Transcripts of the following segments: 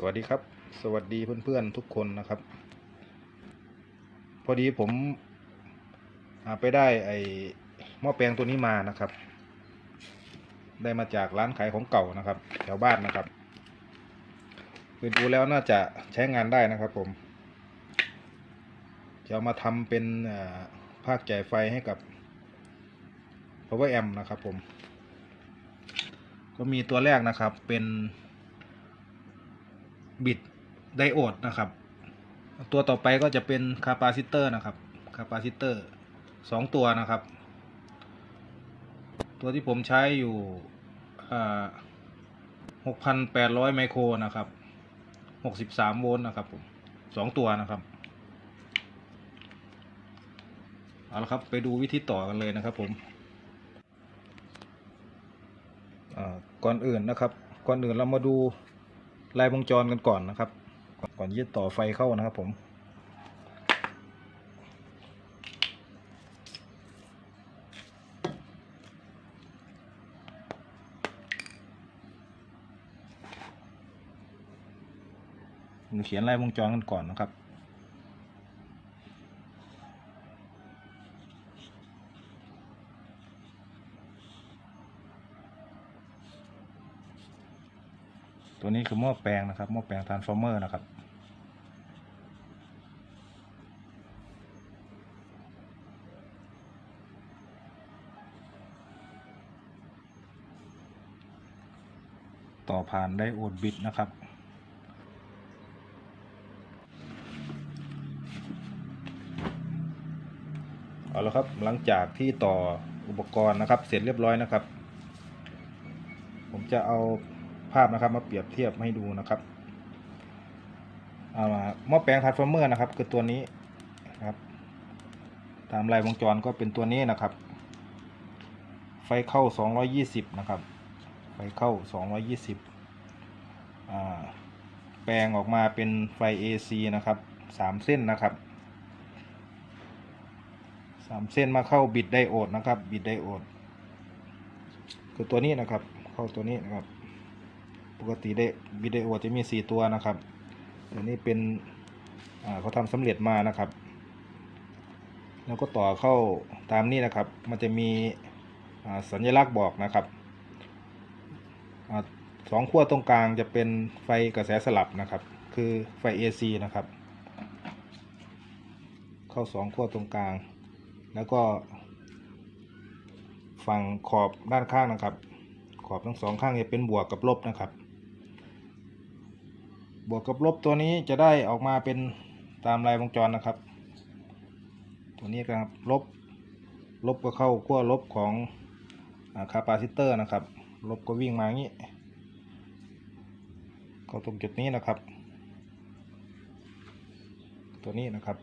สวัสดีครับ สวัสดีเพื่อนๆทุกคนนะครับ พอดีผมอ่าไปได้ไอหม้อแปลงตัวนี้มานะครับ ได้มาจากร้านขายของเก่านะครับ แถวบ้านนะครับคือดูแล้วน่าจะใช้งานได้นะครับผม จะเอามาทำเป็นภาคจ่ายไฟให้กับ power amp นะครับผม ก็มีตัวแรกนะครับเป็น บิดไดโอดนะครับ ตัวต่อไปก็จะเป็นคาปาซิเตอร์นะครับคาปาซิเตอร์สองตัวนะครับ ตัวที่ผมใช้อยู่หกพันแปดร้อยไมโครนะครับหกสิบสามโวลต์นะครับผมสองตัวนะครับ เอาละครับไปดูวิธีต่อกันเลยนะครับผมก่อนอื่นนะครับ ก่อนอื่นเรามาดู ลายวงจรกันก่อนนะครับ ก่อนที่จะต่อไฟเข้านะครับผมเขียนลายวงจรกันก่อนนะครับ ตัวนี้คือหม้อแปลงนะครับหม้อแปลงทรานส์ฟอร์เมอร์นะครับ ต่อผ่านไดโอดบิดนะครับเอาละครับหลังจากที่ต่ออุปกรณ์นะครับ เสร็จเรียบร้อยนะครับ ผมจะเอา ภาพนะครับ มาเปรียบเทียบให้ดูนะครับเอามาหม้อแปลงทานส์ฟอร์เมอร์นะครับ คือตัวนี้นะครับ ตามลายวงจรก็เป็นตัวนี้นะครับ ไฟเข้า 220 นะครับ ไฟเข้า 220อ่าแปลงออกมาเป็นไฟ AC นะครับ 3 เส้นนะครับ 3 เส้นมาเข้าบิดไดโอดนะครับ บิดไดโอด คือตัวนี้นะครับ เข้าตัวนี้นะครับ ปกติได้วิดีโอจะมี 4 ตัวนะครับตัวนี้เป็นเขาทำสำเร็จมานะครับ แล้วก็ต่อเข้าตามนี้นะครับ มันจะมีสัญลักษณ์บอกนะครับอสองขั้วตรงกลางจะเป็นไฟกระแสสลับนะครับ คือไฟ AC นะครับ เข้าสองขั้วตรงกลาง แล้วก็ ฝั่งขอบด้านข้างนะครับ ขอบทั้งสองข้างจะเป็นบวกกับลบนะครับ บวกกับลบตัวนี้จะได้ออกมาเป็นตามลายวงจรนะครับ ตัวนี้ครับลบ ลบก็เข้าขั้วลบของคาปาซิเตอร์นะครับ ลบก็วิ่งมาอย่างนี้เข้าตรงจุดนี้นะครับ ตัวนี้นะครับ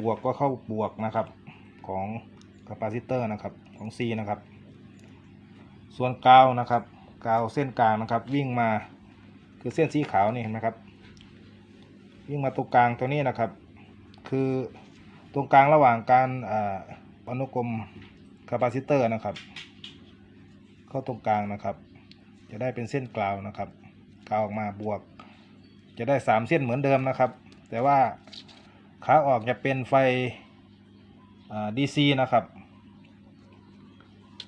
บวกก็เข้าบวกนะครับของคาปาซิเตอร์นะครับของ C นะครับ ส่วนกาวนะครับกาวเส้นกลางนะครับวิ่งมา คือเส้นสีขาวนี่เห็นไหมครับ วิ่งมาตรงกลางตัวนี้นะครับ คือตรงกลางระหว่างการอนุกรมคาปาซิเตอร์นะครับ เข้าตรงกลางนะครับ จะได้เป็นเส้นกลาวนะครับกลาวออกมาบวก จะได้สามเส้นเหมือนเดิมนะครับ แต่ว่าขาออกจะเป็นไฟดีซีนะครับ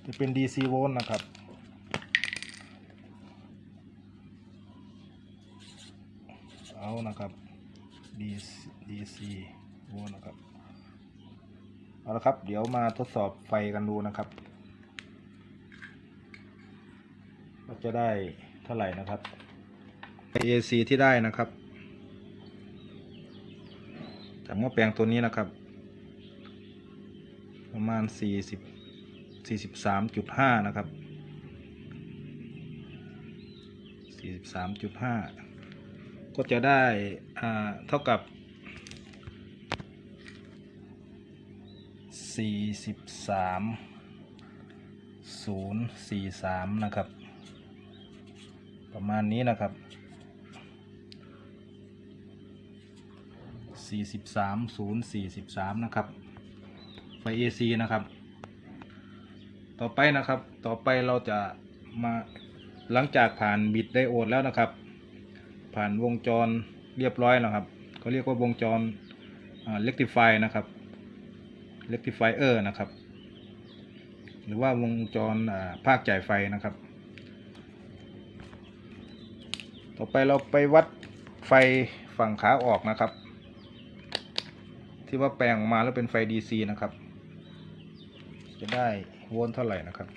จะเป็น DC โวลต์นะครับานะครับ DC DC โวลต์นะครับเอาละครับ เดี๋ยวมาทดสอบไฟกันดูนะครับว่าจะได้เท่าไหร่นะครับ AC ที่ได้นะครับจากหม้อแปลงตัวนี้นะครับ ประมาณ 40 43.5 นะครับ 43.5 ก็จะได้เท่ากับ 43 043 นะครับ ประมาณนี้นะครับ 43 043 นะครับ ไฟ AC นะครับ ต่อไปนะครับ ต่อไปเราจะมาหลังจากผ่านบิดไดโอดแล้วนะครับ ผ่านวงจรเรียบร้อยแล้วครับเขาเรียกว่าวงจรเล็กติฟายนะครับเล็กติฟายเออร์นะครับ หรือว่าวงจรภาคจ่ายไฟนะครับ ต่อไปเราไปวัดไฟฝั่งขาออกนะครับ ที่ว่าแปลงออกมาแล้วเป็นไฟ DC นะครับ จะได้โวลต์เท่าไหร่นะครับ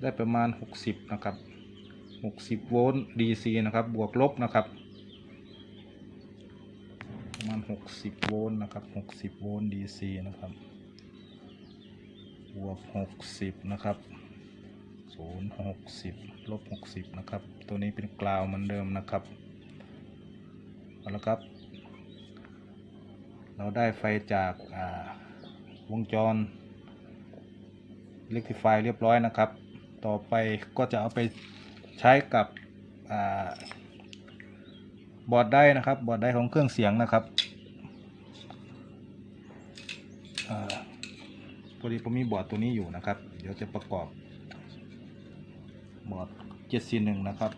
ได้ประมาณ 60 นะครับ 60 โวลต์ DC นะครับ บวกลบนะครับ ประมาณ 60 โวลต์นะครับ 60 โวลต์ DC นะครับ บวก 60 นะครับ 0 60 ลบ 60 นะครับ ตัวนี้เป็นกราวเหมือนเดิมนะครับ เอาละครับ เราได้ไฟจากาวงจรเล็กทิฟายเรียบร้อยนะครับ ต่อไปก็จะเอาไปใช้กับอบอร์ดได้นะครับ บอร์ดได้ของเครื่องเสียงนะครับอพอดีผมมีบอร์ดตัวนี้อยู่นะครับ เดี๋ยวจะประกอบบอร์ด741นะครับ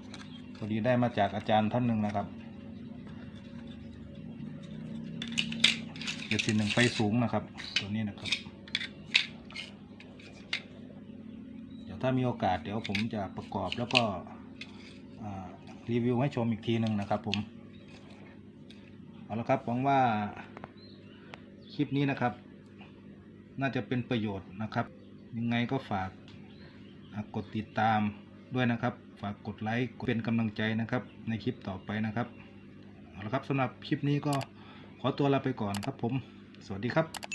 พอดีได้มาจากอาจารย์ท่านหนึ่งนะครับ741ไฟสูงนะครับ ตัวนี้นะครับ เดี๋ยว ถ้ามีโอกาสเดี๋ยวผมจะประกอบแล้วก็รีวิวให้ชมอีกทีหนึ่งนะครับผม เอาละครับหวังว่าคลิปนี้นะครับ น่าจะเป็นประโยชน์นะครับ ยังไงก็ฝากกดติดตามด้วยนะครับ ฝากกดไลค์เป็นกำลังใจนะครับ ในคลิปต่อไปนะครับ เอาละครับสำหรับคลิปนี้ก็ขอตัวลาไปก่อนครับผม สวัสดีครับ